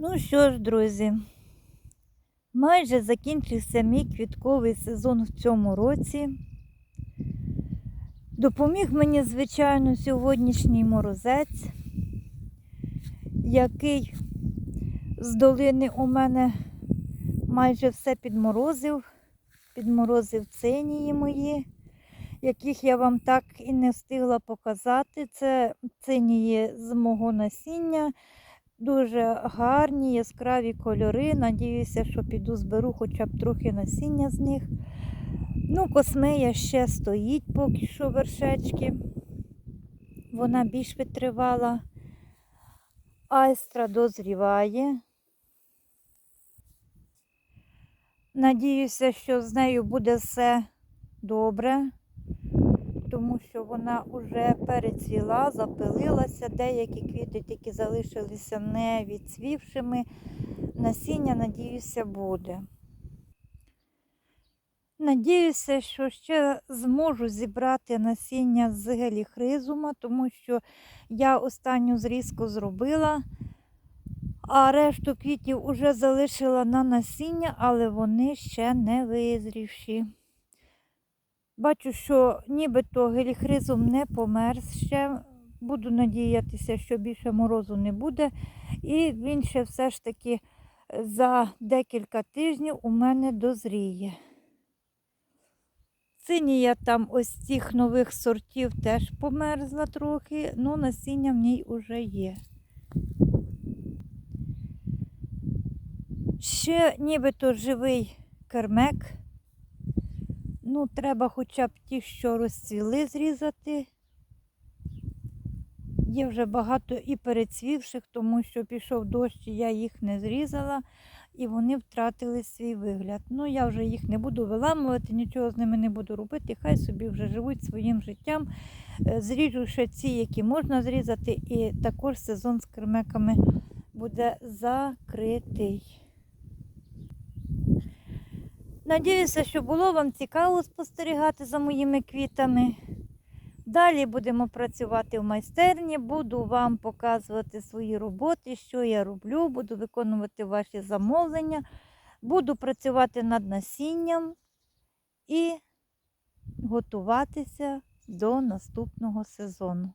Ну що ж, друзі, майже закінчився мій квітковий сезон в цьому році. Допоміг мені, звичайно, сьогоднішній морозець, який з долини у мене майже все підморозив, підморозив цинії мої, яких я вам так і не встигла показати. Це цинії з мого насіння. Дуже гарні, яскраві кольори. Надіюся, що піду зберу хоча б трохи насіння з них. Ну, космея ще стоїть поки що вершечки. Вона більш витривала. Айстра дозріває. Надіюся, що з нею буде все добре тому що вона вже перецвіла, запилилася, деякі квіти тільки залишилися не відцвівшими. Насіння, надіюся, буде. Надіюся, що ще зможу зібрати насіння з геліхризума, тому що я останню зрізку зробила, а решту квітів вже залишила на насіння, але вони ще не визрівші. Бачу, що нібито геліхризум не померз ще. Буду надіятися, що більше морозу не буде. І він ще все ж таки за декілька тижнів у мене дозріє. Цинія там ось цих нових сортів теж померзла трохи, але насіння в ній вже є. Ще нібито живий кермек. Ну, треба хоча б ті, що розцвіли, зрізати. Є вже багато і перецвівших, тому що пішов дощ, і я їх не зрізала, і вони втратили свій вигляд. Ну, я вже їх не буду виламувати, нічого з ними не буду робити. Хай собі вже живуть своїм життям. Е, зріжу ще ці, які можна зрізати, і також сезон з кермеками буде закритий. Надіюся, що було вам цікаво спостерігати за моїми квітами. Далі будемо працювати в майстерні, буду вам показувати свої роботи, що я роблю, буду виконувати ваші замовлення, буду працювати над насінням і готуватися до наступного сезону.